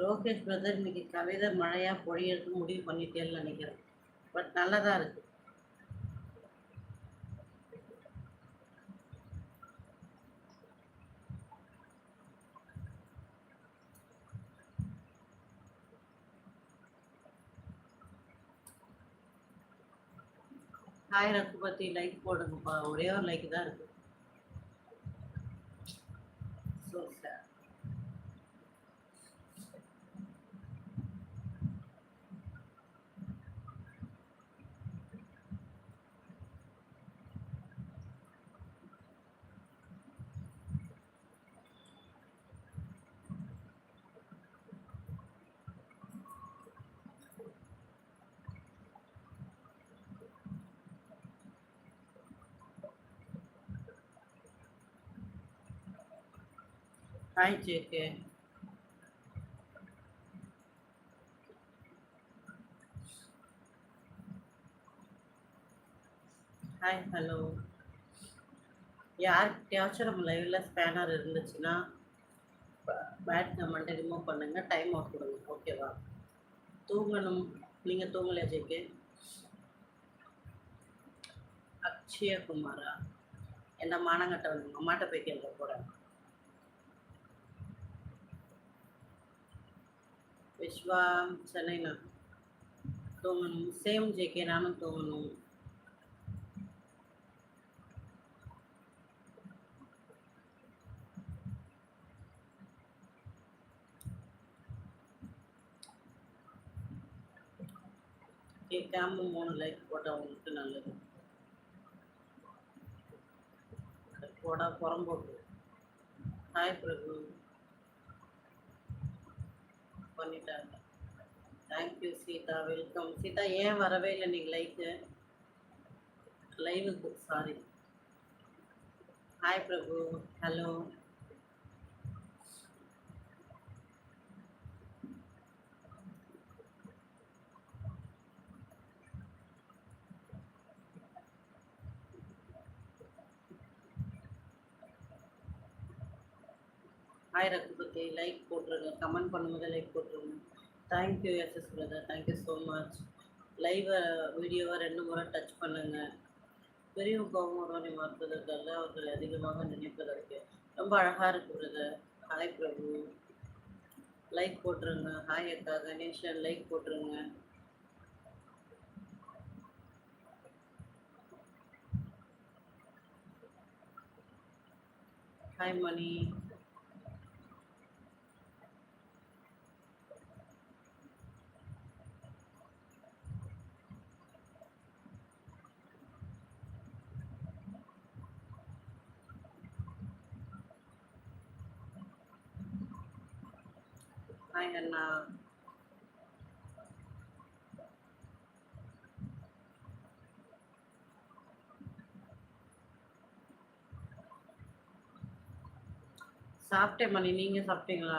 Lokesh brother இன்னைக்கு கவிதை மழையாக பொழியறதுக்கு முடிவு பண்ணிட்டேன்னு நினைக்கிறேன். பட் நல்லதாக இருக்கு. ஹாய் பற்றி லைக் போடுங்கப்பா. ஒரே ஒரு லைக் தான் இருக்கு. So hi Hi, JK. Hi hello யார்கிட்டயாச்சும் நம்ம லைவ்ல ஸ்பேனர் இருந்துச்சுன்னா பேட் கமெண்ட்டை ரிமூவ் பண்ணுங்க டைம் அவுட் கொடுங்க ஓகேவா தூங்கணும். நீங்க தூங்கலையா ஜேகே அக்ஷயகுமாரா? என்ன மானங்கட்ட வந்து அம்மாட்ட போய் கேட்க போகிறேன் விஸ்வா சென்னைண்ணா தூங்கணும் சேம் ஜே கே நானும் தூங்கணும் கேட்காம மூணு லைக் போட்டால் உங்களுக்கு நல்லது. போட புறம்போக்கு ஹாய் பிரபு. பண்ணிட்டாங்க. தேங்க்யூ சீதா. வெல்கம் சீதா ஏன் வரவே இல்லை நீங்கள் லைக்கு லைவுக்கு sorry hi Prabhu. Hello hi Raghupathi like போட்டுருங்க. கமெண்ட் பண்ணும்போது லைக் போட்டுருங்க. Thank you SS brother thank you so much லைவை வீடியோவை ரெண்டு முறை டச் பண்ணுங்க. பெரியவங்க கோபம் ஒருவனை மறுப்பதற்காக அவர்கள் அதிகமாக நினைப்பதற்கு ரொம்ப அழகாக இருக்கு பிரதர் ஹாய் பிரபு. லைக் போட்டுருங்க. ஹாய் அக்கா. கணேஷன் லைக் போட்டுருங்க. ஹாய் மணி. ஹாய் அண்ணா uh, சாப்பிட்டேன் மணி. நீங்க சாப்பிட்டீங்களா?